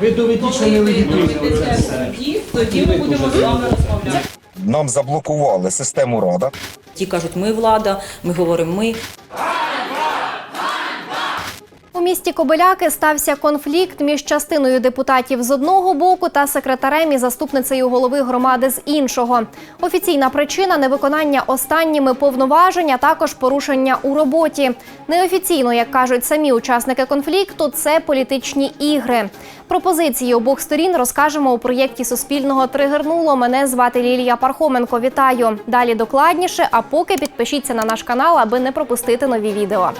Ви доведіть, що не. Тоді, тоді ми будемо з вами розмовляти. Нам заблокували систему Рада. Ті кажуть, ми влада, ми говоримо ми. Місті Кобиляки стався конфлікт між частиною депутатів з одного боку та секретарем і заступницею голови громади з іншого. Офіційна причина невиконання останніми повноважень, а також порушення у роботі. Неофіційно, як кажуть самі учасники конфлікту, це політичні ігри. Пропозиції обох сторін розкажемо у проєкті Суспільного тригернуло. Мене звати Лілія Пархоменко. Вітаю. Далі докладніше. А поки підпишіться на наш канал, аби не пропустити нові відео.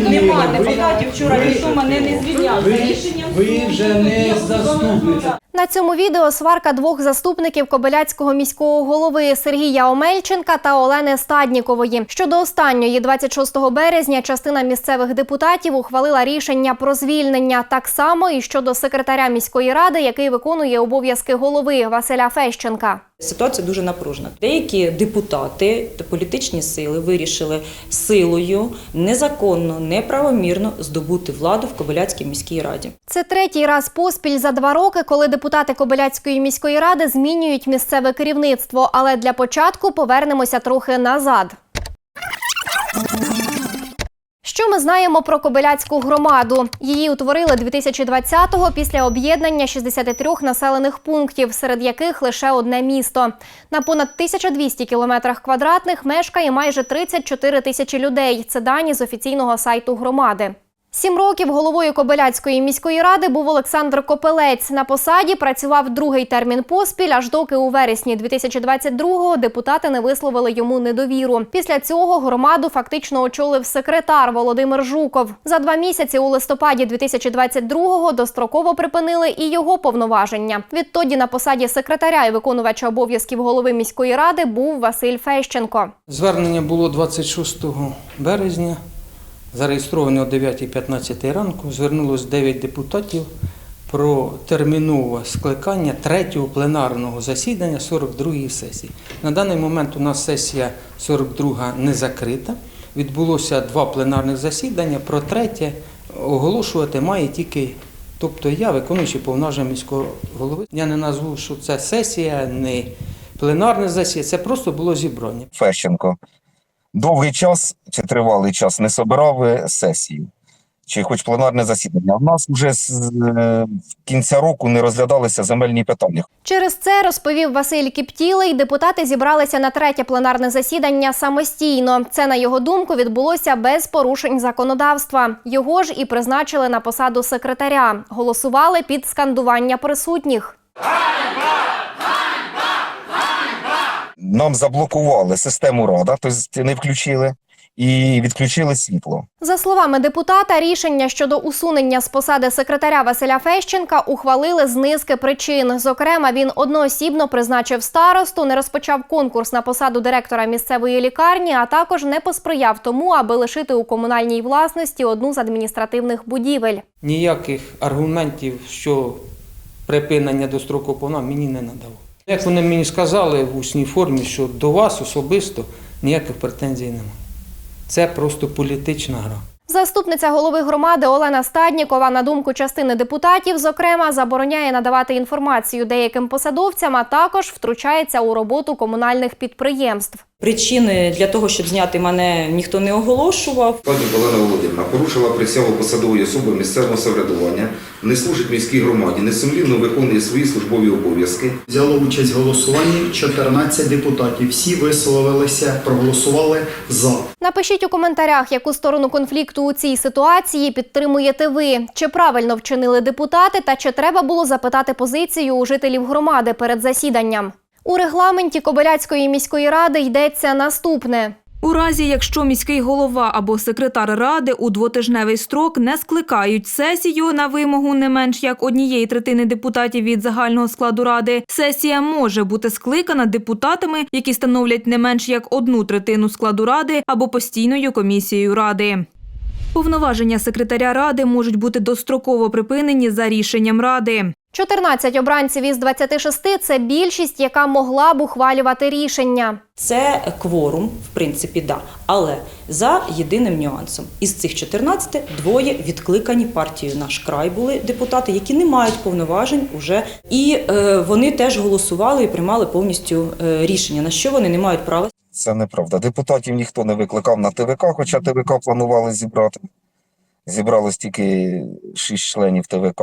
Звільнили. Нема депутатів. Вчора мене не звільняв. Ви, рішенням ви вже не заступниця. На цьому відео сварка двох заступників Кобиляцького міського голови Сергія Омельченка та Олени Стаднікової. Щодо останньої, 26 березня, частина місцевих депутатів ухвалила рішення про звільнення. Так само і щодо секретаря міської ради, який виконує обов'язки голови Василя Фещенка. Ситуація дуже напружена. Деякі депутати та політичні сили вирішили силою незаконно, неправомірно здобути владу в Кобиляцькій міській раді. Це третій раз поспіль за два роки, коли депутати Кобиляцької міської ради змінюють місцеве керівництво. Але для початку повернемося трохи назад. Що ми знаємо про Кобиляцьку громаду? Її утворили 2020-го після об'єднання 63 населених пунктів, серед яких лише одне місто. На понад 1200 кілометрах квадратних мешкає майже 34 тисячі людей. Це дані з офіційного сайту громади. Сім років головою Кобиляцької міської ради був Олександр Копелець. На посаді працював другий термін поспіль, аж доки у вересні 2022-го депутати не висловили йому недовіру. Після цього громаду фактично очолив секретар Володимир Жуков. За два місяці у листопаді 2022-го достроково припинили і його повноваження. Відтоді на посаді секретаря і виконувача обов'язків голови міської ради був Василь Фещенко. Звернення було 26 березня, зареєстроване о 9.15 ранку. Звернулось 9 депутатів про термінове скликання третього пленарного засідання 42-ї сесії. На даний момент у нас сесія 42 не закрита. Відбулося два пленарних засідання. Про третє оголошувати має тільки. Тобто я, виконуючий повноваження міського голови, я не назву, що це сесія, не пленарне засідання, це просто було зібрання. Фещенко довгий час чи тривалий час не собирав е, сесію, чи хоч пленарне засідання. В нас вже з е, кінця року не розглядалися земельні питання. Через це розповів Василь Кіптілий. Депутати зібралися на третє пленарне засідання самостійно. Це, на його думку, відбулося без порушень законодавства. Його ж і призначили на посаду секретаря. Голосували під скандування присутніх. Нам заблокували систему Рада, тобто не включили, і відключили світло. За словами депутата, рішення щодо усунення з посади секретаря Василя Фещенка ухвалили з низки причин. Зокрема, він одноосібно призначив старосту, не розпочав конкурс на посаду директора місцевої лікарні, а також не посприяв тому, аби лишити у комунальній власності одну з адміністративних будівель. ніяких аргументів, що припинення до строку повна мені не надав. Як вони мені сказали в усній формі, що до вас особисто ніяких претензій немає. Це просто політична гра. Заступниця голови громади Олена Стаднікова, на думку частини депутатів, зокрема, забороняє надавати інформацію деяким посадовцям, а також втручається у роботу комунальних підприємств. Причини для того, щоб зняти мене, ніхто не оголошував. Пані Олена Володимирівна порушила присягу посадової особи місцевого самоврядування, не служить міській громаді, несумлінно виконує свої службові обов'язки. Взяло участь в голосуванні 14 депутатів. Всі висловилися, проголосували за. Напишіть у коментарях, яку сторону конфлікту у цій ситуації підтримуєте ви. Чи правильно вчинили депутати, та чи треба було запитати позицію у жителів громади перед засіданням? У регламенті Кобиляцької міської ради йдеться наступне. У разі, якщо міський голова або секретар ради у двотижневий строк не скликають сесію на вимогу не менш як однієї третини депутатів від загального складу ради, сесія може бути скликана депутатами, які становлять не менш як одну третину складу ради або постійною комісією ради. Повноваження секретаря ради можуть бути достроково припинені за рішенням ради. 14 обранців із 26 – це більшість, яка могла б ухвалювати рішення. Це кворум, в принципі, да. Але за єдиним нюансом. Із цих 14 двоє відкликані партією наш край були депутати, які не мають повноважень уже. І е, вони теж голосували і приймали повністю е, рішення, на що вони не мають права. Це неправда. Депутатів ніхто не викликав на ТВК, хоча ТВК планували зібрати. Зібралось тільки шість членів ТВК.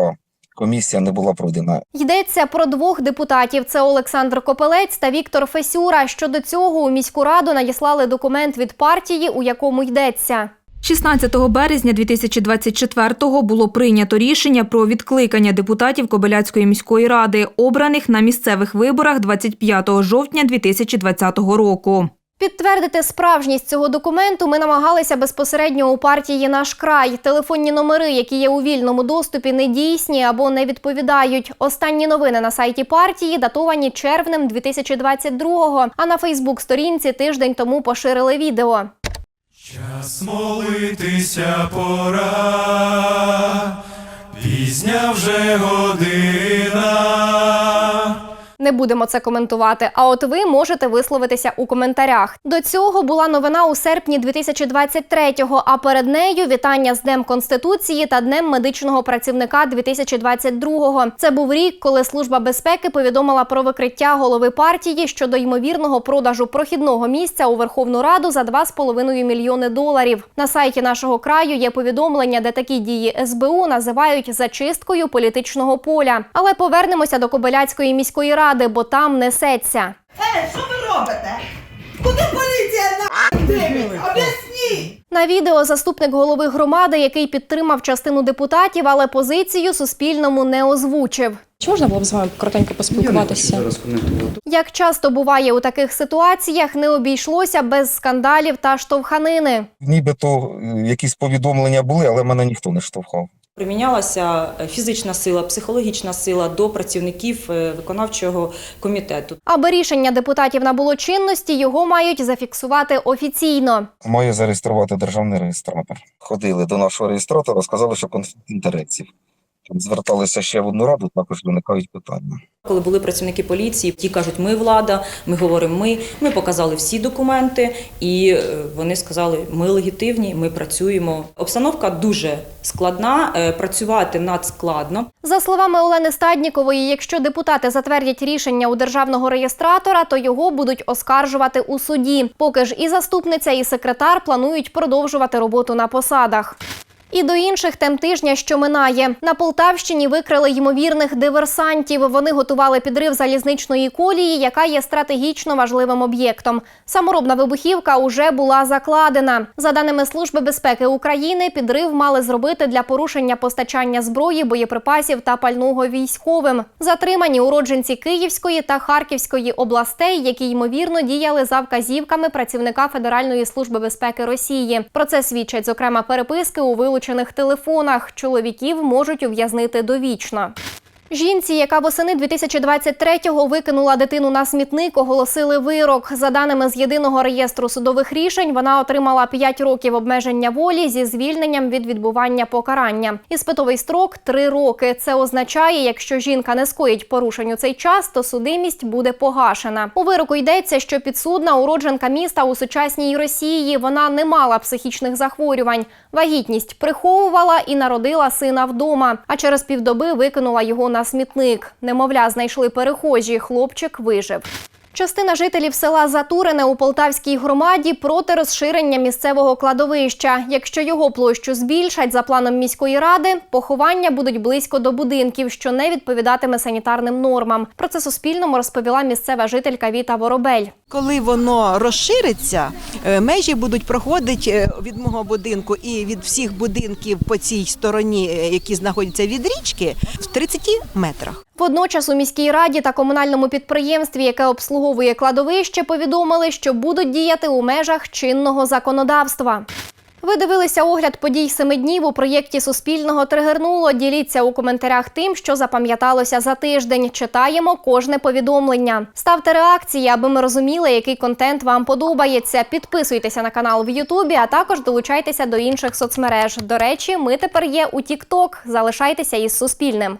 Комісія не була пройдена. Йдеться про двох депутатів: це Олександр Копелець та Віктор Фесюра. Щодо цього у міську раду надіслали документ від партії, у якому йдеться. 16 березня 2024-го було прийнято рішення про відкликання депутатів Кобиляцької міської ради, обраних на місцевих виборах 25 жовтня 2020 року. Підтвердити справжність цього документу ми намагалися безпосередньо у партії наш край. Телефонні номери, які є у вільному доступі, не дійсні або не відповідають. Останні новини на сайті партії датовані червнем 2022-го, А на Фейсбук-сторінці тиждень тому поширили відео. Час молитися пора, пізня вже година. Не будемо це коментувати. А от ви можете висловитися у коментарях. До цього була новина у серпні 2023-го, А перед нею вітання з Днем Конституції та Днем медичного працівника 2022-го. Це був рік, коли служба безпеки повідомила про викриття голови партії щодо ймовірного продажу прохідного місця у Верховну Раду за 2,5 мільйони доларів. На сайті нашого краю є повідомлення, де такі дії СБУ називають зачисткою політичного поля. Але повернемося до Кобиляцької міської ради, бо там несеться. Е, що ви робите? Куди поліція на дивить? Об'ясніть! На відео заступник голови громади, який підтримав частину депутатів, але позицію Суспільному не озвучив. Чи можна було б з вами коротенько поспілкуватися? Як часто буває у таких ситуаціях, не обійшлося без скандалів та штовханини. Нібито е, якісь повідомлення були, але мене ніхто не штовхав. Примінялася е, фізична сила, психологічна сила до працівників е, виконавчого комітету. Аби рішення депутатів набуло чинності, його мають зафіксувати офіційно. Маю зареєструвати державний реєстратор. Ходили до нашого реєстратора, сказали, що конфлікт інтересів. Зверталися ще в одну раду, також виникають питання. Коли були працівники поліції, ті кажуть, ми влада, ми говоримо ми. Ми показали всі документи, і е, вони сказали, ми легітимні, ми працюємо. Обстановка дуже складна, е, працювати надскладно. За словами Олени Стаднікової, якщо депутати затвердять рішення у державного реєстратора, то його будуть оскаржувати у суді. Поки ж і заступниця, і секретар планують продовжувати роботу на посадах. І до інших тем тижня, що минає, на Полтавщині викрили ймовірних диверсантів. Вони готували підрив залізничної колії, яка є стратегічно важливим об'єктом. Саморобна вибухівка уже була закладена. За даними Служби безпеки України, підрив мали зробити для порушення постачання зброї, боєприпасів та пального військовим. Затримані уродженці Київської та Харківської областей, які ймовірно діяли за вказівками працівника Федеральної служби безпеки Росії. Про це свідчать зокрема переписки у вилучених телефонах. Чоловіків можуть ув'язнити довічно. Жінці, яка восени 2023-го викинула дитину на смітник, оголосили вирок. За даними з єдиного реєстру судових рішень, вона отримала 5 років обмеження волі зі звільненням від відбування покарання. Іспитовий строк 3 роки. Це означає, якщо жінка не скоїть порушень у цей час, то судимість буде погашена. У вироку йдеться, що підсудна уродженка міста у сучасній Росії. Вона не мала психічних захворювань. Вагітність приховувала і народила сина вдома. А через півдоби викинула його на смітник. Немовля знайшли перехожі. Хлопчик вижив. Частина жителів села Затурине у Полтавській громаді проти розширення місцевого кладовища. Якщо його площу збільшать за планом міської ради, поховання будуть близько до будинків, що не відповідатиме санітарним нормам. Про це Суспільному розповіла місцева жителька Віта Воробель. Коли воно розшириться, е, межі будуть проходити е, від мого будинку і від всіх будинків по цій стороні, е, які знаходяться від річки, в 30 метрах. Водночас у міській раді та комунальному підприємстві, яке обслуговує кладовище, повідомили, що будуть діяти у межах чинного законодавства. Ви дивилися огляд подій семи днів у проєкті Суспільного тригернуло. Діліться у коментарях тим, що запам'яталося за тиждень. Читаємо кожне повідомлення. Ставте реакції, аби ми розуміли, який контент вам подобається. Підписуйтеся на канал в Ютубі, а також долучайтеся до інших соцмереж. До речі, ми тепер є у TikTok. Залишайтеся із Суспільним.